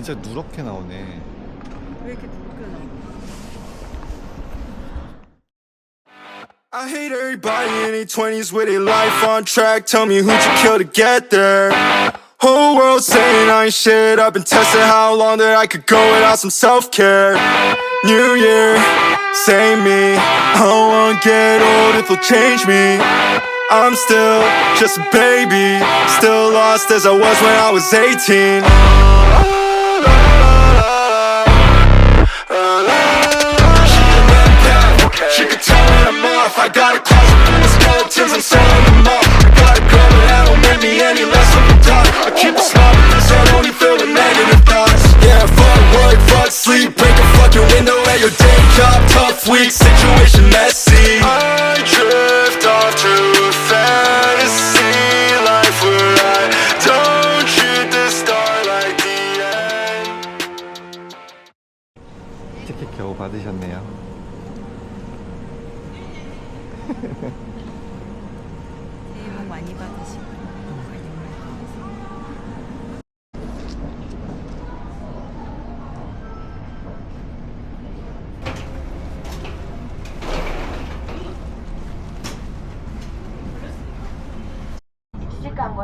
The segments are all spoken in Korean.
진짜 누렇게 나오네. 왜 이렇게 누렇게 나와? I hate everybody in their 20s with their life on track. Tell me who'd you kill to get there? Whole world saying I ain't shit. I've been testing how long that I could go without some self care. New year, same me. I don't wanna get old if it'll change me. I'm still just a baby, still lost as I was when I was 18. weak situation that's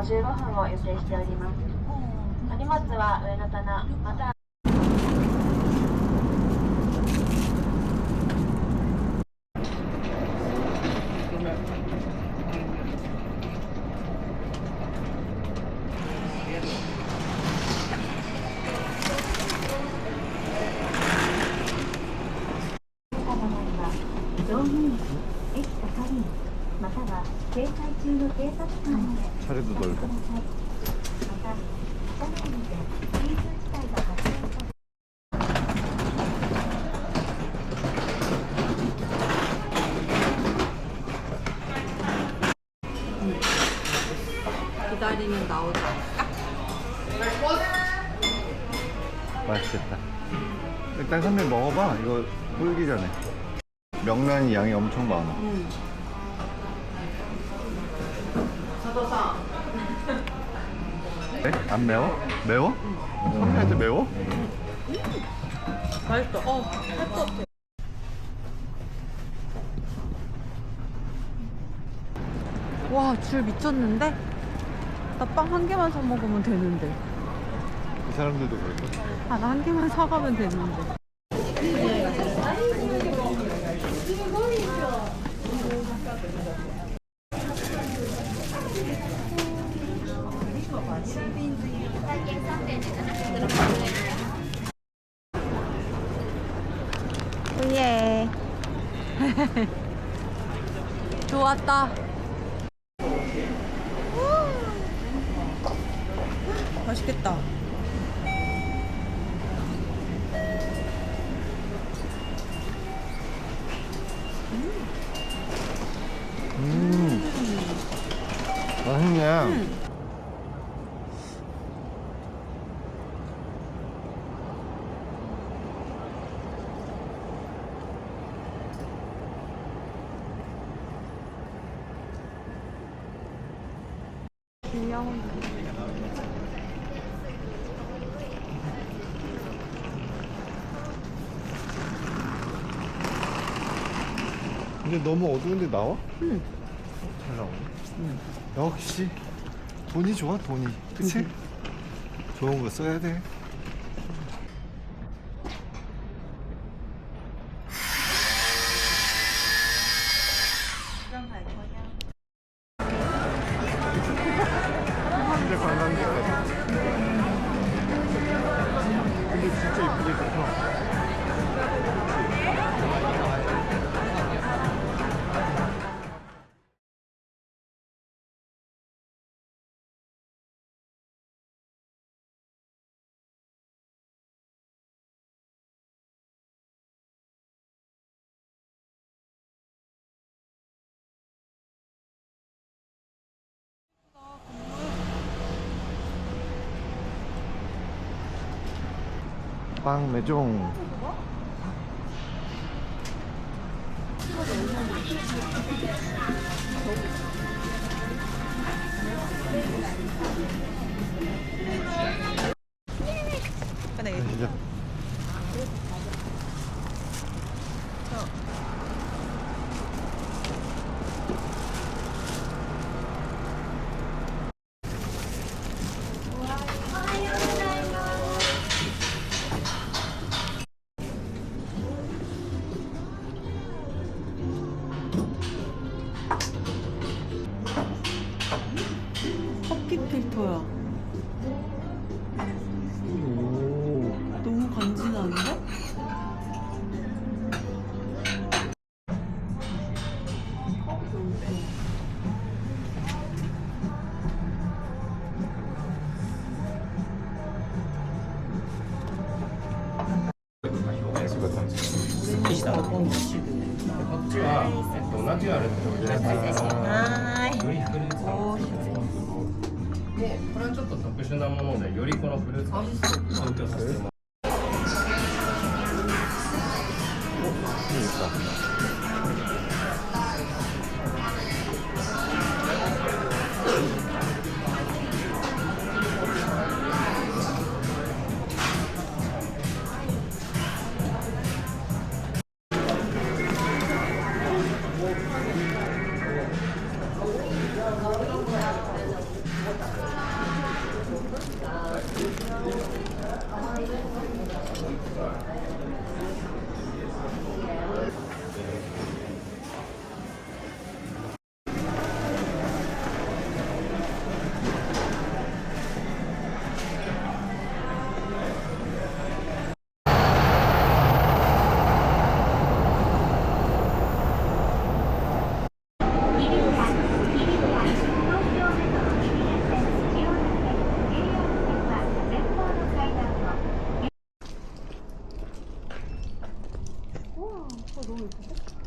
15分を予定しております。お荷物は上の棚または 차례도 넓고. 기다리면 나오지? 맛있겠다. 일단 선배 먹어봐. 이거 불기 전에. 명란이 양이 엄청 많아. 응. 네? 안 매워? 매워? 선배한테 매워? 맛있어. 어, 할것 같아. 와, 줄 미쳤는데? 나 빵 한 개만 사 먹으면 되는데. 이 사람들도 그럴까? 아, 나 한 개만 사가면 되는데. 오예. 좋았다. 맛있겠다. 음. 맛있네. 귀여운. 근데 너무 어두운데 나와? 응. 잘 나오네. 역시 돈이 좋아 돈이. 그치? 좋은 거 써야 돼. 빵 매종. cái này 플라스틱 したこっちは、えっと、ナチュラルってことではいよりフルーツでこれはちょっと特殊なものでよりこのフルーツを強調させてもらいますう。 어,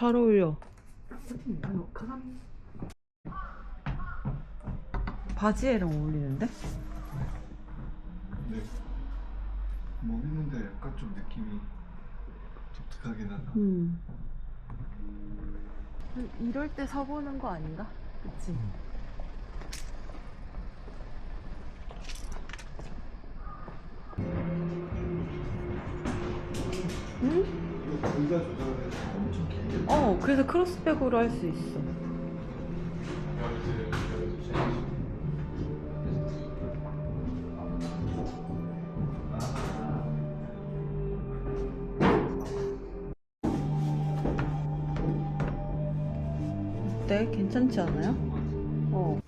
잘 어울려. 바지에랑 어울리는데? 네. 먹는데 약간 좀 느낌이 독특하긴 하다. 음. 이럴 때 사보는 거 아닌가? 그치? 응? 그래서 크로스백으로 할 수 있어. 어때? 괜찮지 않아요? 어.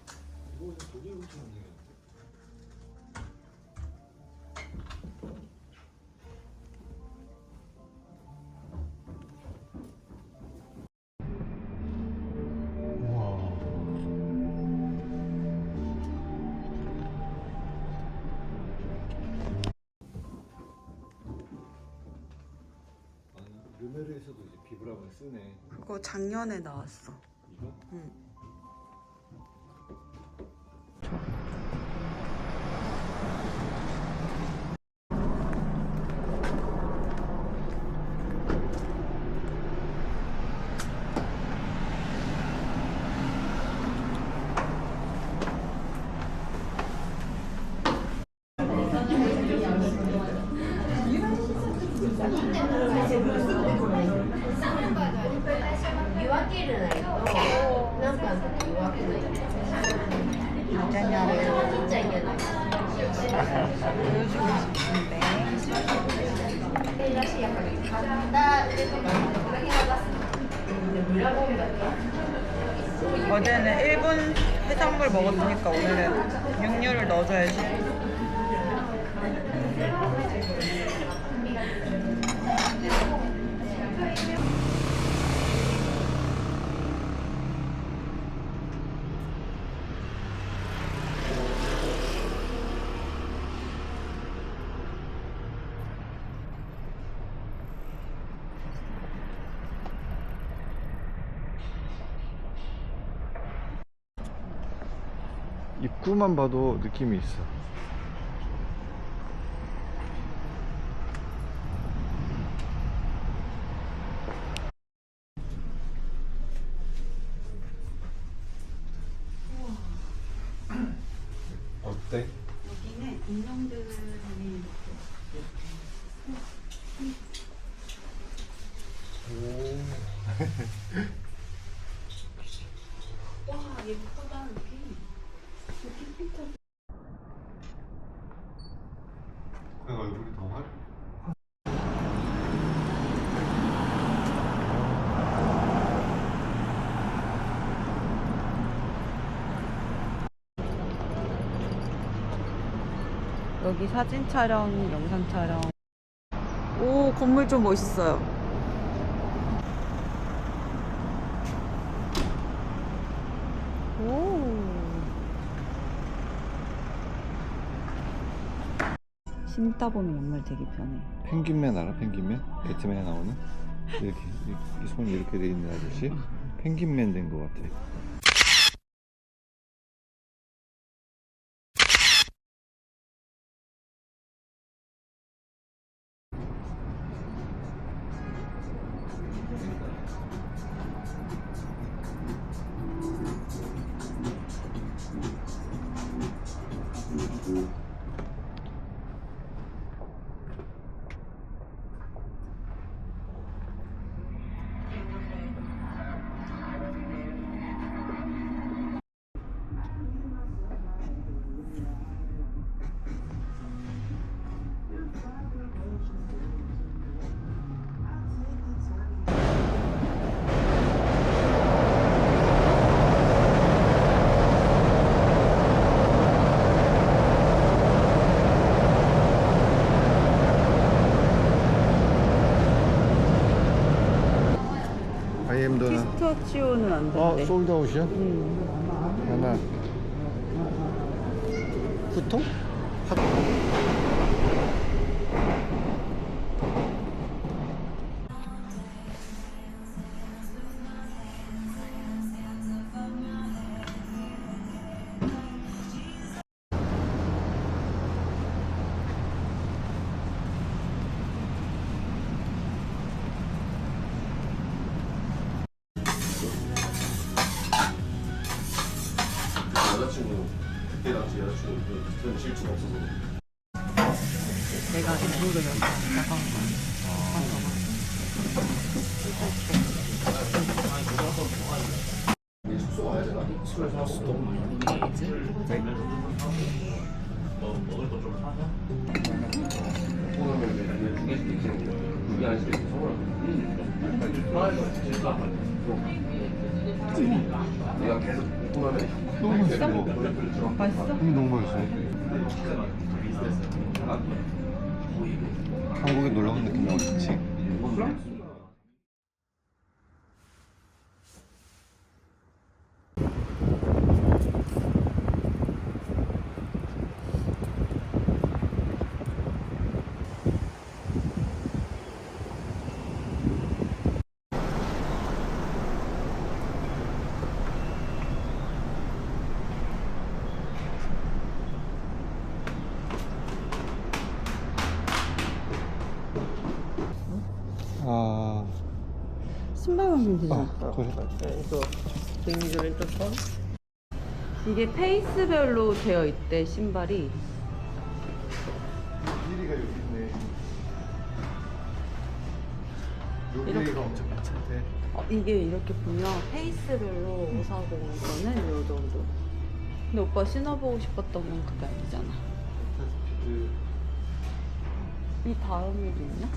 작년에 나왔어. 거니까 오늘은 육류를 넣어줘야지. 입구만 봐도 느낌이 있어. 어때? 여기는 인형들이 와 예쁘다 여기 그 얼굴이 더 활. 여기 사진 촬영, 영상 촬영. 오, 건물 좀 멋있어요. 오. 신다 보면 연말 되게 편해. 펭귄맨 알아? 펭귄맨? 배트맨에 나오는? 이렇게 이, 이 손이 이렇게 돼 있는 아저씨? 펭귄맨 된 것 같아. 아 이엠도는 피스타치오는 안 어 된대. 솔드아웃이야? 음. 하나 후통? 그때 당시 여자친구는 질투가 없어서 내가 일부러 나간 거야. 숙소 가야 되나? 술을 사왔어 너무 많이 내가 계속 먹고 나면 너무 맛있어 맛있어? 이게 너무 맛있어. 한국에 놀러 온 느낌 나고 좋지 아 신발만 괜찮아. 아, 그래. 이게 페이스별로 되어 있대 신발이. 길이가 여기 있네 이렇게. 엄청 괜찮대 어, 이게 이렇게 보면 페이스별로 사고 거는 요 정도. 근데 오빠 신어보고 싶었던 건 그게 아니잖아. 스피드 이 다음에도 있나?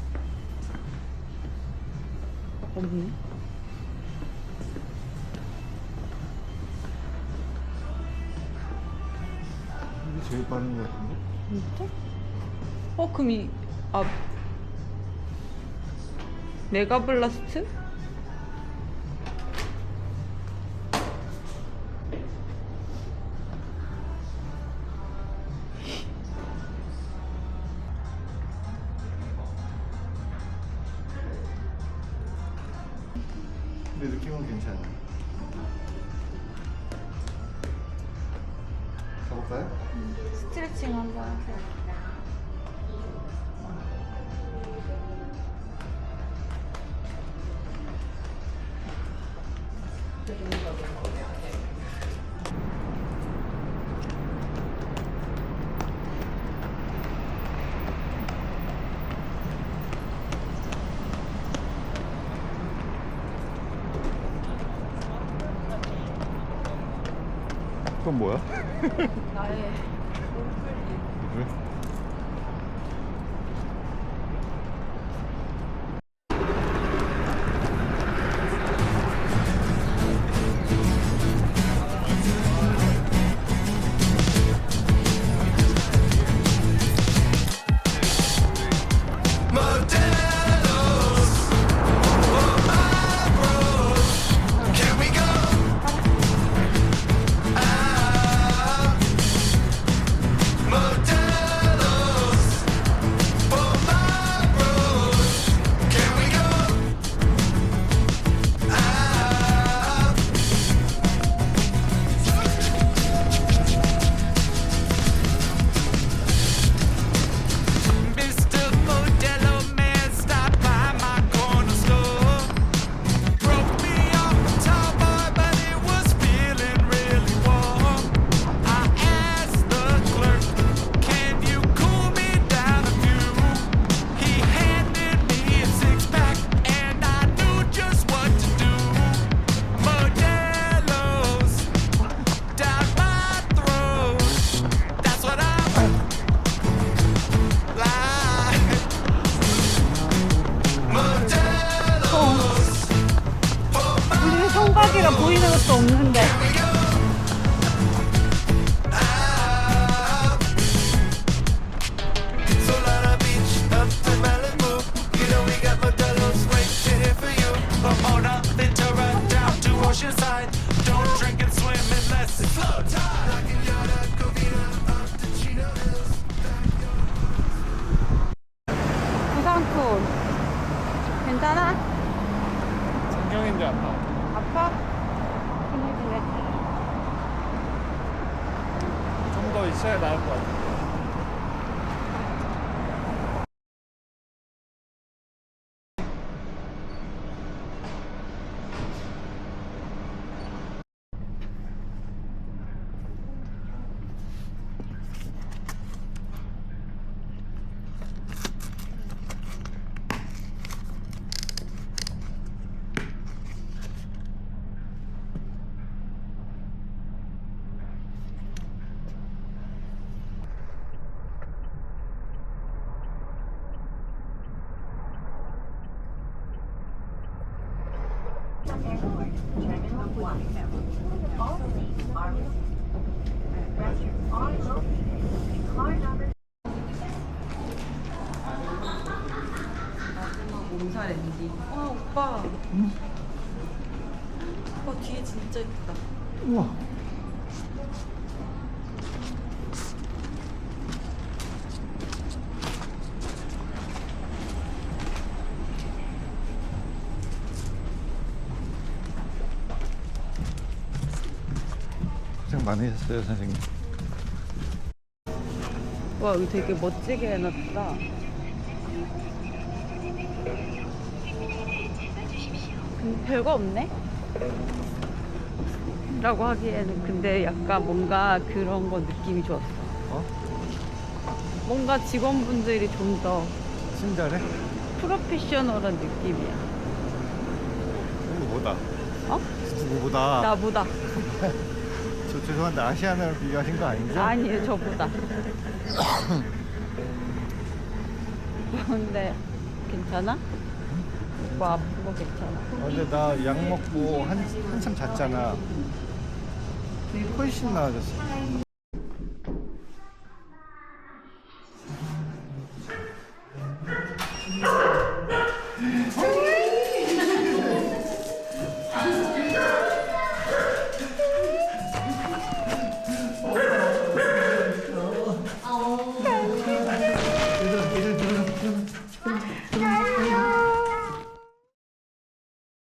없네. 제일 빠른 것 같은데? 진짜? 어 그럼 이 아 메가 블라스트? 근데 느낌은 괜찮아 그건 뭐야? 나의 괜찮아? 전경인지 아파. 아파? 근육이네. 좀더 있어야 나을 것 같아. 몸살 엔딩. 와 오빠. 오빠 뒤에 진짜 예쁘다. 우와. 많으셨어요, 선생님. 와 여기 되게 멋지게 해놨다. 근데 별거 없네? 라고 하기에는 근데 약간 뭔가 그런 거 느낌이 좋았어. 어? 뭔가 직원분들이 좀 더 친절해? 프로페셔널한 느낌이야. 누구보다. 어? 누구보다. 나보다. 저 죄송한데 아시아나를 비교하신 거 아니죠? 아니에요, 저보다. 근데 괜찮아? 뭐 아픈 거 괜찮아? 어, 근데 나 약 먹고 한, 한참 잤잖아. 훨씬 나아졌어.